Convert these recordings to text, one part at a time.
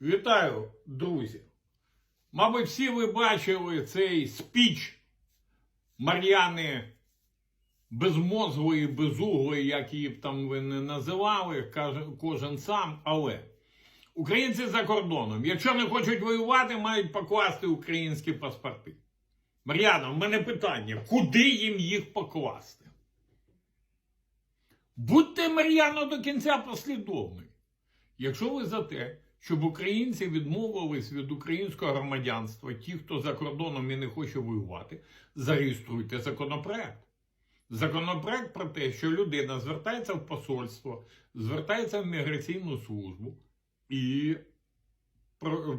Вітаю, друзі. Мабуть, всі ви бачили цей спіч Мар'яни безмозглої, безуглої, як її б там ви не називали, кожен сам. Але українці за кордоном, якщо не хочуть воювати, мають покласти українські паспорти. Мар'яна, в мене питання: куди їм їх покласти? Будьте Мар'яно до кінця послідовний. Якщо ви за те, щоб українці відмовились від українського громадянства, ті, хто за кордоном і не хоче воювати, зареєструйте законопроект. Законопроект про те, що людина звертається в посольство, звертається в міграційну службу і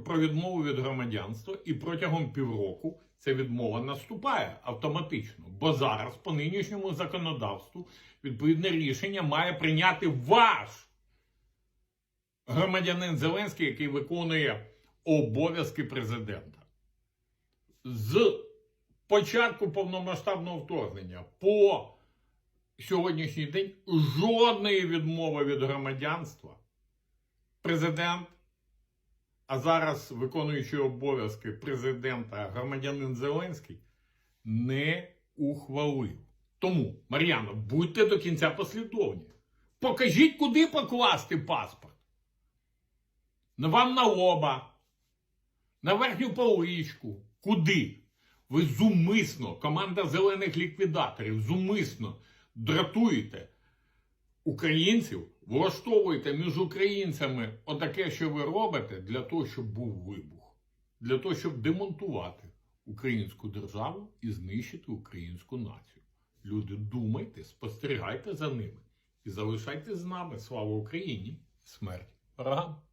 про, відмову від громадянства, і протягом півроку ця відмова наступає автоматично. Бо зараз, по нинішньому законодавству, відповідне рішення має прийняти ваш громадянин Зеленський, який виконує обов'язки президента. З початку повномасштабного вторгнення по сьогоднішній день жодної відмови від громадянства президент, а зараз виконуючий обов'язки президента громадянин Зеленський, не ухвалив. Тому, Мар'яно, будьте до кінця послідовні. Покажіть, куди покласти паспорт. Вам на лоба, на верхню поличку. Куди? Ви зумисно, команда зелених ліквідаторів, зумисно дратуєте українців, влаштовуєте між українцями отаке, що ви робите, для того, щоб був вибух, для того, щоб демонтувати українську державу і знищити українську націю. Люди, думайте, спостерігайте за ними і залишайтесь з нами. Слава Україні! Смерть ворогам!